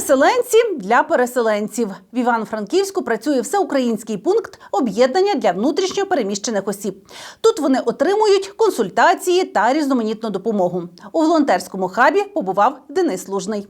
Переселенці для переселенців в Івано-Франківську працює всеукраїнський пункт об'єднання для внутрішньо переміщених осіб. Тут вони отримують консультації та різноманітну допомогу. У волонтерському хабі побував Денис Лужний.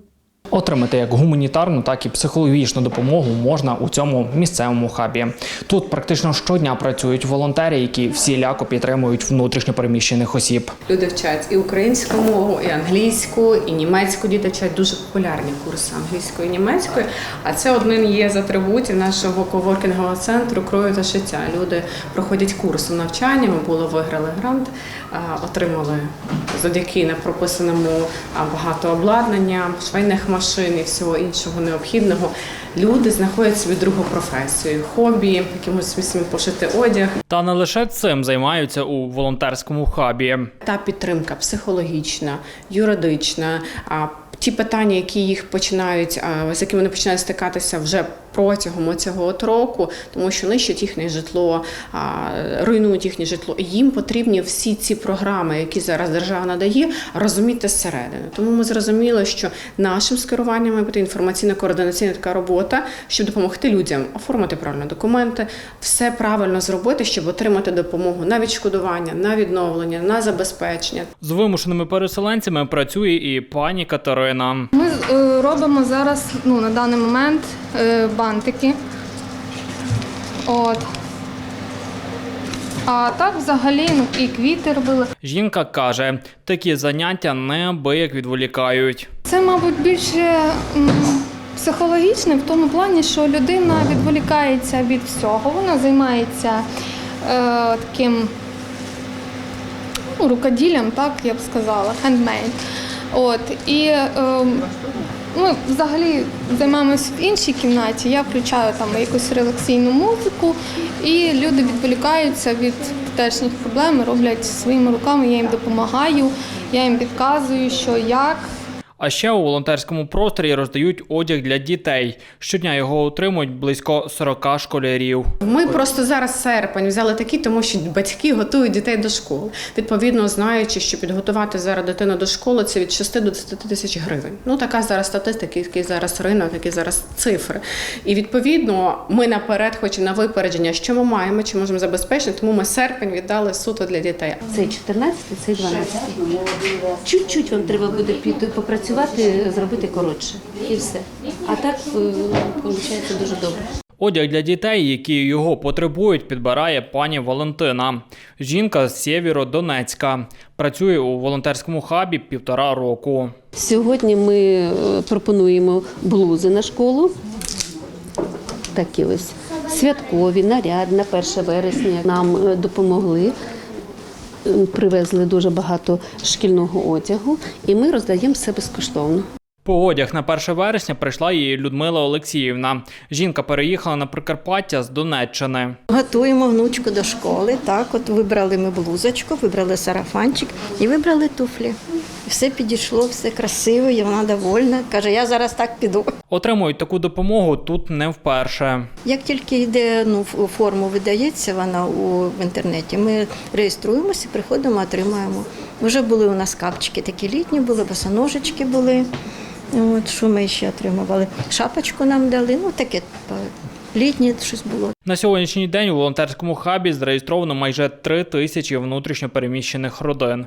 Отримати як гуманітарну, так і психологічну допомогу можна у цьому місцевому хабі. Тут практично щодня працюють волонтери, які всіляко підтримують внутрішньо переміщених осіб. Люди вчать і українську мову, і англійську, і німецьку. Діти вчать дуже популярні курси англійської і німецької. А це один є з атрибутів нашого коворкінгового центру крою та шиття. Люди проходять курси навчання. Ми було виграли грант, отримали завдяки непрописаному а, багато обладнання, швейних машин і всього іншого необхідного. Люди знаходять собі другу професію, хобі, якимось смісним пошити одяг. Та не лише цим займаються у волонтерському хабі. та підтримка психологічна, юридична, а ті питання, які їх починають, з якими вони починають стикатися вже протягом цього от року, тому що нищать їхнє житло, руйнують їхнє житло. І їм потрібні всі ці програми, які зараз держава надає, розуміти зсередини. Тому ми зрозуміли, що нашим скеруванням має бути інформаційно-координаційна така робота, щоб допомогти людям оформити правильно документи, все правильно зробити, щоб отримати допомогу на відшкодування, на відновлення, на забезпечення. З вимушеними переселенцями працює і пані Катерина. Ми е, робимо зараз ну, на даний момент е, бантики. От. А так взагалі ну, і квіти робили. Жінка каже, такі заняття неабияк відволікають. Це, мабуть, більше м, психологічне в тому плані, що людина відволікається від всього. Вона займається е, таким ну, рукоділлям, так я б сказала, хендмейд. От, і е, ми взагалі займаємось в іншій кімнаті. Я включаю там якусь релаксійну музику, і люди відволікаються від теперішніх проблем, роблять своїми руками, я їм допомагаю, я їм підказую, що як. А ще у волонтерському просторі роздають одяг для дітей. Щодня його отримують близько 40 школярів. Ми просто зараз серпень взяли такий, тому що батьки готують дітей до школи. Відповідно, знаючи, що підготувати зараз дитину до школи це від 6 до 10 тисяч гривень. Ну така зараз статистика, який зараз ринок, які зараз цифри. І відповідно, ми наперед, хоч і на випередження, що ми маємо, чи можемо забезпечити, тому ми серпень віддали суто для дітей. Цей 14, цей 12. Чуть-чуть вам треба буде піти попрацювати, зробити коротше. І все. А так виходить дуже добре. Одяг для дітей, які його потребують, підбирає пані Валентина. Жінка з Сєвєродонецька. Працює у волонтерському хабі півтора року. Сьогодні ми е, пропонуємо блузи на школу. Такі ось святкові, наряд на 1 вересня. Нам е, допомогли. Е, Привезли дуже багато шкільного одягу, і ми роздаємо все безкоштовно. По одяг на 1 вересня прийшла і Людмила Олексіївна. Жінка переїхала на Прикарпаття з Донеччини. Готуємо внучку до школи. Так, от вибрали ми блузочку, вибрали сарафанчик і вибрали туфлі. Все підійшло, все красиво, і вона довольна. Каже, я зараз так піду. Отримують таку допомогу тут не вперше. Як тільки йде ну, форму видається вона у в інтернеті, ми реєструємося, приходимо, отримаємо. Вже були у нас капчики такі літні, були, босоножечки були. От, що ми ще отримували? Шапочку нам дали, ну таке літнє щось було. На сьогоднішній день у волонтерському хабі зареєстровано майже три тисячі внутрішньо переміщених родин.